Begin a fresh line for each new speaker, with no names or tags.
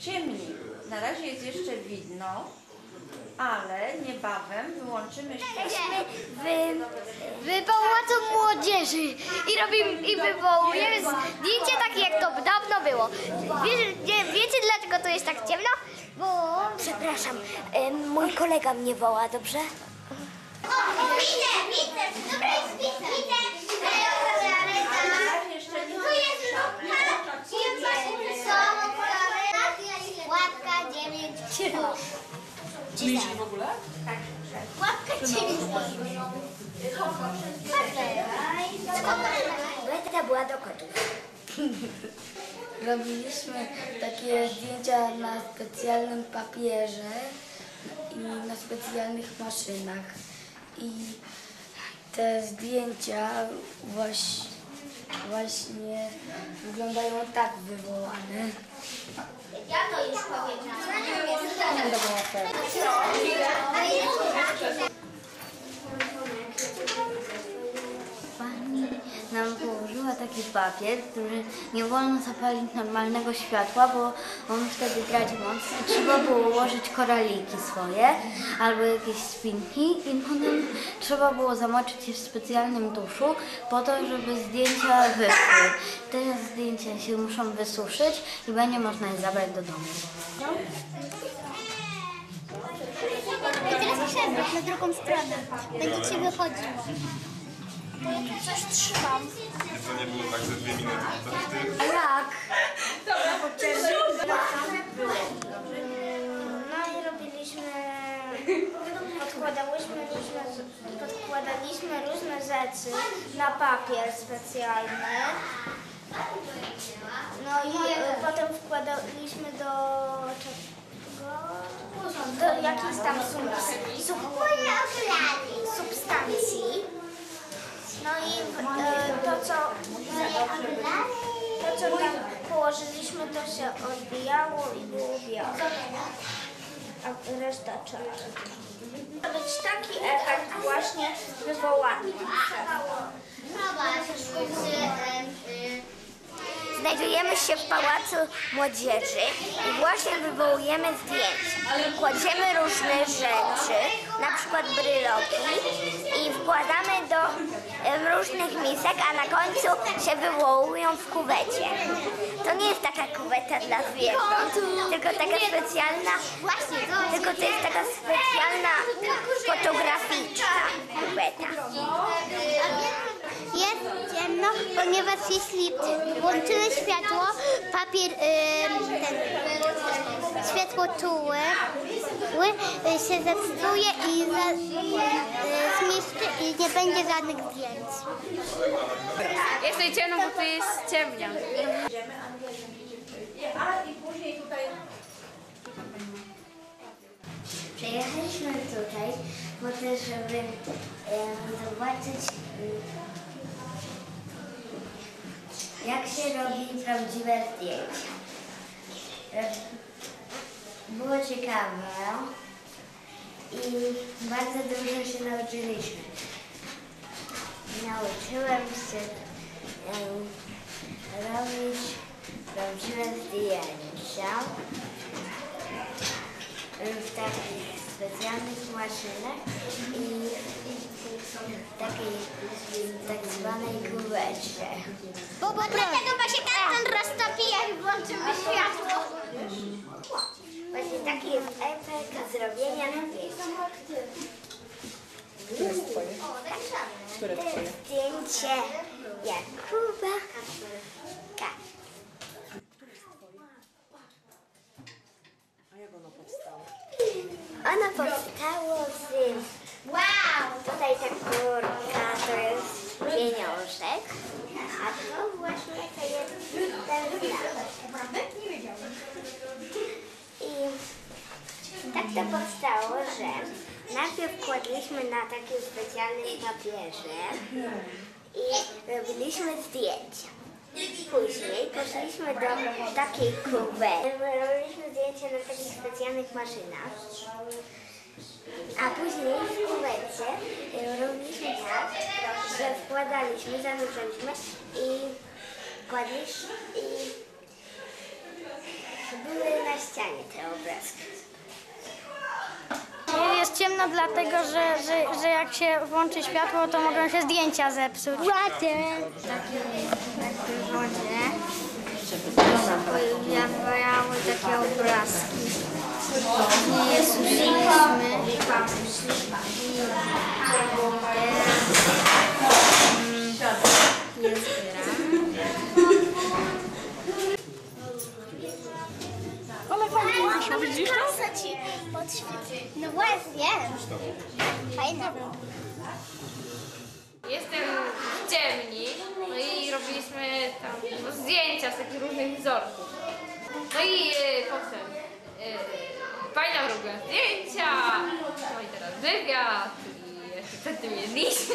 ciemni. Na razie jest jeszcze widno, ale niebawem wyłączymy światło.
W, w Pałacu Młodzieży i robimy i wywołujemy zdjęcie takie jak to dawno było. Wiecie, wie- wiecie dlaczego to jest tak ciemno? Bo...
Przepraszam, mój kolega mnie woła, dobrze?
O, widzę, widzę, dobra jest widzę. Widzę,
Na razie jeszcze nie
Tu jest lubka, są okulary. Łapka 9.
Mieścisz w ogóle?
Łapka 9.
Beta była do kotów.
Robiliśmy takie zdjęcia na specjalnym papierze i na specjalnych maszynach. I te zdjęcia właśnie, właśnie wyglądają tak wywołane.
Ja to już powiedziałam.
Nam położyła taki papier, który nie wolno zapalić normalnego światła, bo on wtedy traci moc trzeba było ułożyć koraliki swoje albo jakieś spinki i potem trzeba było zamoczyć je w specjalnym duszu po to, żeby zdjęcia wyszły. Te zdjęcia się muszą wysuszyć i będzie można je zabrać do domu.
I teraz przewrót na drugą stronę. Będziecie wychodzić. Coś trzymam.
To nie było tak ze dwie minuty. To ty
A jak?
No i robiliśmy, podkładałyśmy różne, podkładaliśmy różne rzeczy na papier specjalny. No i e, potem wkładaliśmy do czego? Do jakiejś tam sub, sub, substancji. No i e, to co, to co tam położyliśmy to się odbijało i było białe. A reszta czarna. To być taki efekt właśnie wywołany. Znajdujemy się w Pałacu Młodzieży i właśnie wywołujemy zdjęcia. Kładziemy różne rzeczy, na przykład bryloki i wkładamy do różnych misek, a na końcu się wywołują w kuwecie. To nie jest taka kuweta dla zwierząt, tylko taka specjalna, tylko to jest taka specjalna fotograficzna kuweta.
Ponieważ jeśli włączymy światło, papier, ym, ten, światło czułe ły, y, się zepsuje i za, y, zmieszczy i nie będzie żadnych zdjęć.
Tutaj ciemno, bo tu jest ciemnia.
A i później tutaj
Przyjechaliśmy tutaj po to, żeby em, zobaczyć em, jak się robi prawdziwe zdjęcia. Było ciekawe i bardzo dużo się nauczyliśmy. Nauczyłem się em, robić prawdziwe zdjęcia w takich specjalnych maszynach i w takiej tak zwanej kuwecie.
Bo, bo dlatego ma się karton roztopi, jak włączymy światło.
Właśnie taki jest efekt zrobienia zdjęcia.
Które jest twoje? Które
To
twoje?
jest zdjęcie Jakuba. Ka.
A jak ono powstało?
Ono powstało z...
Wow!
Tutaj ta kurka to jest pieniążek, a to właśnie to jest. I tak to powstało, że najpierw kładliśmy na takim specjalnym papierze i robiliśmy zdjęcia. Później poszliśmy do takiej kuwety. Robiliśmy zdjęcia na takich specjalnych maszynach. A później w kuwecie y, robiliśmy tak, że wkładaliśmy, zanurzaliśmy i kładliśmy i były na ścianie te obrazki.
Jest ciemno dlatego, że, że, że jak się włączy światło, to mogą się zdjęcia zepsuć.
Ładnie.
Na przyrodzie pojawiały takie obrazki. Nie je susiliśmy i teraz mm, je zbieramy.
Pokażę ci podświetl. No właśnie. Fajne.
Jestem w ciemni, no i robiliśmy tam no, zdjęcia z takich różnych wzorków. No i e, potem e, fajnie robiłem zdjęcia, no i teraz wywiad i jeszcze przed tym jedliśmy.